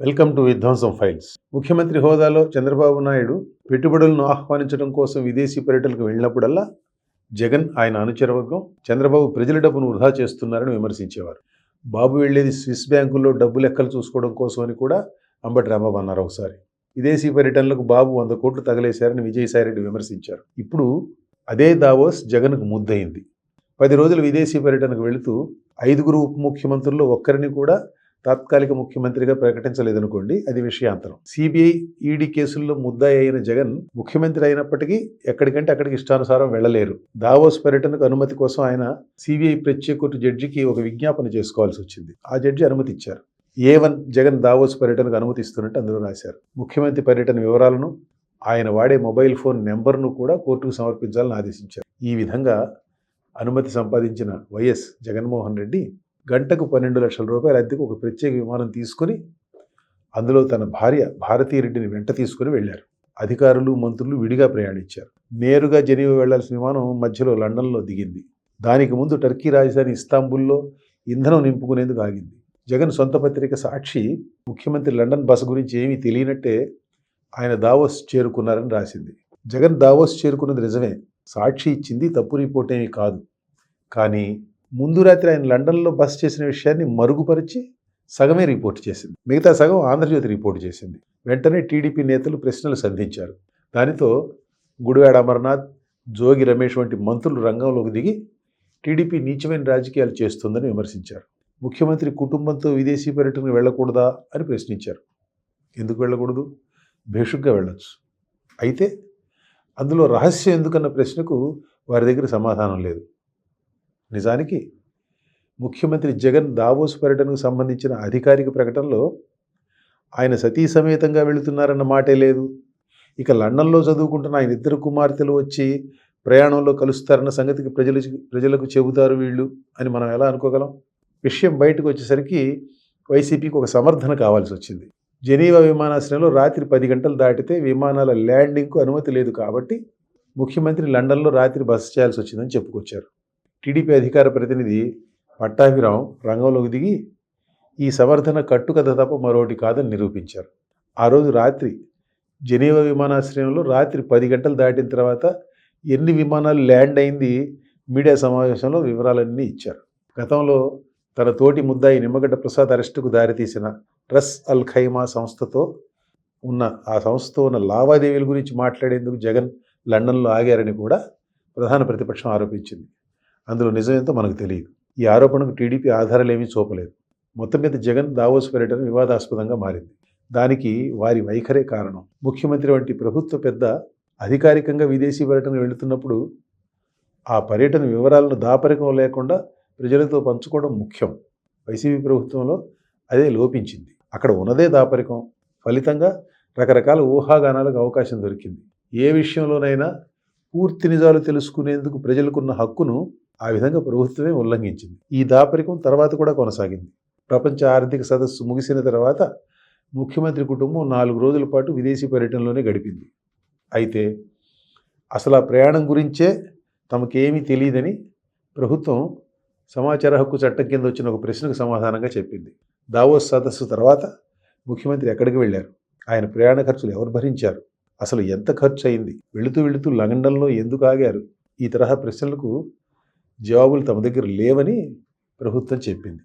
Welcome to విధ్వంసం files. ముఖ్యమంత్రి హోదాలో చంద్రబాబు నాయుడు పెట్టుబడులను ఆహ్వానించడం కోసం విదేశీ పర్యటనకు వెళ్ళినప్పుడల్లా జగన్ ఆయన అనుచరవర్గం చంద్రబాబు ప్రజల డబ్బును వృధా చేస్తున్నారని విమర్శించేవారు. బాబు వెళ్ళేది స్విస్ బ్యాంకుల్లో డబ్బు లెక్కలు చూసుకోవడం కోసం అని కూడా అంబటి రాంబాబు అన్నారు ఒకసారి. విదేశీ పర్యటనలకు బాబు వంద కోట్లు తగలేశారని విజయసాయిరెడ్డి విమర్శించారు. ఇప్పుడు అదే దావోస్ జగన్కు ముద్దయింది. పది రోజులు విదేశీ పర్యటనకు వెళుతూ ఐదుగురు ఉప ముఖ్యమంత్రుల్లో ఒక్కరిని కూడా తాత్కాలిక ముఖ్యమంత్రిగా ప్రకటించలేదనుకోండి అది విషయాంతరం. సిబిఐ ఈడీ కేసుల్లో ముద్దాయి అయిన జగన్ ముఖ్యమంత్రి అయినప్పటికీ ఎక్కడికంటే అక్కడికి ఇష్టానుసారం వెళ్ళలేరు. దావోస్ పర్యటనకు అనుమతి కోసం ఆయన సిబిఐ ప్రత్యేక కోర్టు జడ్జికి ఒక విజ్ఞాపన చేసుకోవాల్సి వచ్చింది. ఆ జడ్జి అనుమతి ఇచ్చారు. ఏ వన్ జగన్ దావోస్ పర్యటనకు అనుమతి ఇస్తున్నట్టు అందులో రాశారు. ముఖ్యమంత్రి పర్యటన వివరాలను ఆయన వాడే మొబైల్ ఫోన్ నెంబర్ను కూడా కోర్టుకు సమర్పించాలని ఆదేశించారు. ఈ విధంగా అనుమతి సంపాదించిన వైఎస్ జగన్మోహన్ రెడ్డి గంటకు పన్నెండు లక్షల రూపాయల అద్దెకు ఒక ప్రత్యేక విమానం తీసుకుని అందులో తన భార్య భారతీరెడ్డిని వెంట తీసుకుని వెళ్ళారు. అధికారులు మంత్రులు విడిగా ప్రయాణించారు. నేరుగా జెనీవా వెళ్ళాల్సిన విమానం మధ్యలో లండన్లో దిగింది. దానికి ముందు టర్కీ రాజధాని ఇస్తాంబుల్లో ఇంధనం నింపుకునేందుకు ఆగింది. జగన్ సొంత పత్రిక సాక్షి ముఖ్యమంత్రి లండన్ బస గురించి ఏమీ తెలియనట్టే ఆయన దావోస్ చేరుకున్నారని రాసింది. జగన్ దావోస్ చేరుకున్నది నిజమే. సాక్షి ఇచ్చింది తప్పు రిపోర్ట్ ఏమీ కాదు. కానీ ముందు రాత్రి ఆయన లండన్లో బస్ చేసిన విషయాన్ని మరుగుపరిచి సగమే రిపోర్ట్ చేసింది. మిగతా సగం ఆంధ్రజ్యోతి రిపోర్ట్ చేసింది. వెంటనే టీడీపీ నేతలు ప్రశ్నలు సంధించారు. దానితో గుడివాడ అమర్నాథ్ జోగి రమేష్ వంటి మంత్రులు రంగంలోకి దిగి టీడీపీ నీచమైన రాజకీయాలు చేస్తుందని విమర్శించారు. ముఖ్యమంత్రి కుటుంబంతో విదేశీ పర్యటనకు వెళ్ళకూడదా అని ప్రశ్నించారు. ఎందుకు వెళ్ళకూడదు? భేషుగ్గా వెళ్ళొచ్చు. అయితే అందులో రహస్యం ఎందుకన్న ప్రశ్నకు వారి దగ్గర సమాధానం లేదు. నిజానికి ముఖ్యమంత్రి జగన్ దావోస్ పర్యటనకు సంబంధించిన అధికారిక ప్రకటనలో ఆయన సతీ సమేతంగా వెళుతున్నారన్న మాటే లేదు. ఇక లండన్లో చదువుకుంటున్న ఆయన ఇద్దరు కుమార్తెలు వచ్చి ప్రయాణంలో కలుస్తారన్న సంగతికి ప్రజలు ప్రజలకు చెబుతారు వీళ్ళు అని మనం ఎలా అనుకోగలం? విషయం బయటకు వచ్చేసరికి వైసీపీకి ఒక సమర్థన కావాల్సి వచ్చింది. జెనీవా విమానాశ్రయంలో రాత్రి పది గంటలు దాటితే విమానాల ల్యాండింగ్కు అనుమతి లేదు కాబట్టి ముఖ్యమంత్రి లండన్లో రాత్రి బస చేయాల్సి వచ్చిందని చెప్పుకొచ్చారు. టీడీపీ అధికార ప్రతినిధి పట్టాభిరామ్ రంగంలోకి దిగి ఈ సమర్థన కట్టుకథ తప్ప మరోటి కాదని నిరూపించారు. ఆ రోజు రాత్రి జెనీవా విమానాశ్రయంలో రాత్రి పది గంటలు దాటిన తర్వాత ఎన్ని విమానాలు ల్యాండ్ అయింది మీడియా సమావేశంలో వివరాలన్నీ ఇచ్చారు. గతంలో తన తోటి ముద్దాయి నిమ్మగడ్డ ప్రసాద్ అరెస్టుకు దారితీసిన రస్ అల్ ఖైమా సంస్థతో ఉన్న ఆ సంస్థతో ఉన్న లావాదేవీల గురించి మాట్లాడేందుకు జగన్ లండన్లో ఆగారని కూడా ప్రధాన ప్రతిపక్షం ఆరోపించింది. అందులో నిజమేంతో మనకు తెలియదు. ఈ ఆరోపణకు టీడీపీ ఆధారాలేమీ చూపలేదు. మొత్తం మీద జగన్ దావోస్ పర్యటన వివాదాస్పదంగా మారింది. దానికి వారి వైఖరే కారణం. ముఖ్యమంత్రి వంటి ప్రభుత్వ పెద్ద అధికారికంగా విదేశీ పర్యటన వెళుతున్నప్పుడు ఆ పర్యటన వివరాలను దాపరికం లేకుండా ప్రజలతో పంచుకోవడం ముఖ్యం. వైసీపీ ప్రభుత్వంలో అదే లోపించింది. అక్కడ ఉన్నదే దాపరికం. ఫలితంగా రకరకాల ఊహాగానాలకు అవకాశం దొరికింది. ఏ విషయంలోనైనా పూర్తి నిజాలు తెలుసుకునేందుకు ప్రజలకున్న హక్కును ఆ విధంగా ప్రభుత్వమే ఉల్లంఘించింది. ఈ దాపరికం తర్వాత కూడా కొనసాగింది. ప్రపంచ ఆర్థిక సదస్సు ముగిసిన తర్వాత ముఖ్యమంత్రి కుటుంబం నాలుగు రోజుల పాటు విదేశీ పర్యటనలోనే గడిపింది. అయితే అసలు ఆ ప్రయాణం గురించే తమకేమీ తెలియదని ప్రభుత్వం సమాచార హక్కు చట్టం కింద వచ్చిన ఒక ప్రశ్నకు సమాధానంగా చెప్పింది. దావోస్ సదస్సు తర్వాత ముఖ్యమంత్రి ఎక్కడికి వెళ్ళారు? ఆయన ప్రయాణ ఖర్చులు ఎవరు భరించారు? అసలు ఎంత ఖర్చు అయింది వెళుతూ వెళుతూ లండన్లో ఎందుకు ఆగారు? ఈ తరహా ప్రశ్నలకు జవాబులు తమ దగ్గర లేవని ప్రభుత్వం చెప్పింది.